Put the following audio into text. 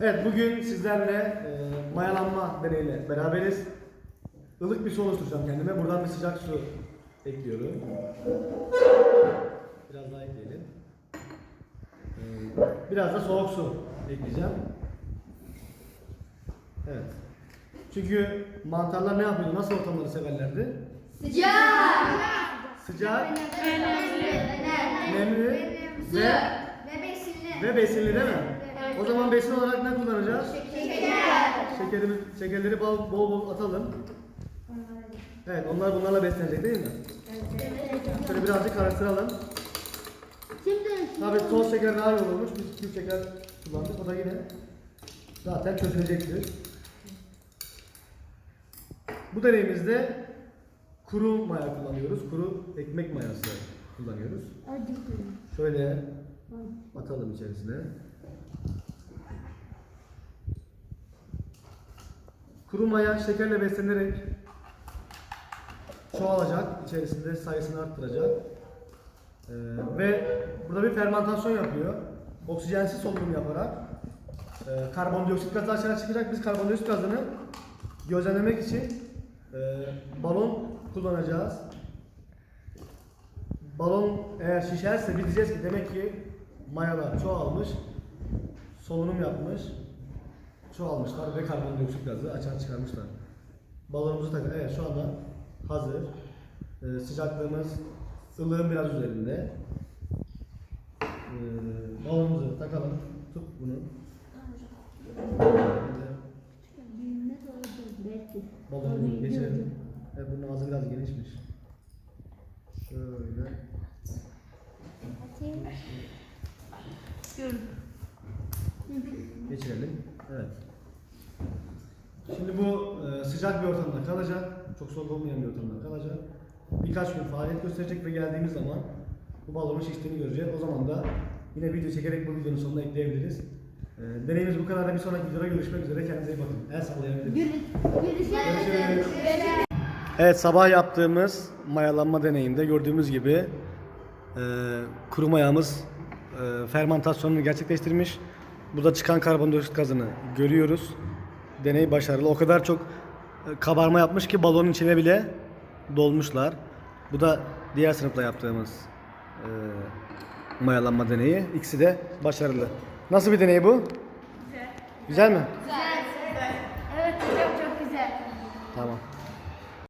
Evet bugün sizlerle e, mayalanma deneyiyle beraberiz. Ilık bir su oluşturacağım kendime. Buradan bir sıcak su ekliyorum. Biraz daha ekleyelim. E, biraz da soğuk su ekleyeceğim. Evet. Çünkü mantarlar ne yapıyordu? Nasıl ortamları severlerdi? Sıcak. Sıcak, Nemli. nemli ve, Ve besinli. ve besinli değil mi? O zaman besin olarak ne kullanacağız? Şeker. Şekerimiz, şekerleri bol bol, bol atalım. Evet, onlar bunlarla beslenecek değil mi? Şöyle birazcık karıştıralım. Şimdi Tabii toz şeker daha iyi olurmuş. Biz küp şeker kullandık. O da yine zaten çözülecektir. Bu deneyimizde kuru maya kullanıyoruz. Kuru ekmek mayası kullanıyoruz. Şöyle atalım içerisine. Kuru maya şekerle beslenerek çoğalacak, içerisinde sayısını arttıracak. Ee, ve burada bir fermentasyon yapıyor. Oksijensiz solunum yaparak e, karbondioksit gazı aşağı çıkacak. Biz karbondioksit gazını gözlemlemek için e, balon kullanacağız. Balon eğer şişerse biz diyeceğiz ki demek ki mayalar çoğalmış, solunum yapmış, çoğalmışlar ve karbondioksit gazı açığa çıkarmışlar. Balonumuzu takın. Evet şu anda hazır. Ee, sıcaklığımız ılığın biraz üzerinde. Ee, balonumuzu takalım. Tut bunu. Balonumuzu geçirelim. Evet bunun ağzı biraz genişmiş. Şöyle. Geçirelim. Evet. Şimdi bu e, sıcak bir ortamda kalacak. Çok soğuk olmayan bir ortamda kalacak. Birkaç gün faaliyet gösterecek ve geldiğimiz zaman bu balonun şiştiğini göreceğiz. O zaman da yine video çekerek bu videonun sonuna ekleyebiliriz. E, deneyimiz bu kadar da bir sonraki videoda görüşmek üzere. Kendinize iyi bakın. El sallayabiliriz. Görüşürüz. Evet sabah yaptığımız mayalanma deneyinde gördüğümüz gibi e, kuru mayamız e, fermentasyonunu gerçekleştirmiş. Burada çıkan karbondioksit gazını görüyoruz. Deney başarılı. O kadar çok e, kabarma yapmış ki balonun içine bile dolmuşlar. Bu da diğer sınıfta yaptığımız e, mayalanma deneyi. İkisi de başarılı. Nasıl bir deney bu? Güzel. Güzel mi? Evet hocam çok güzel. Tamam.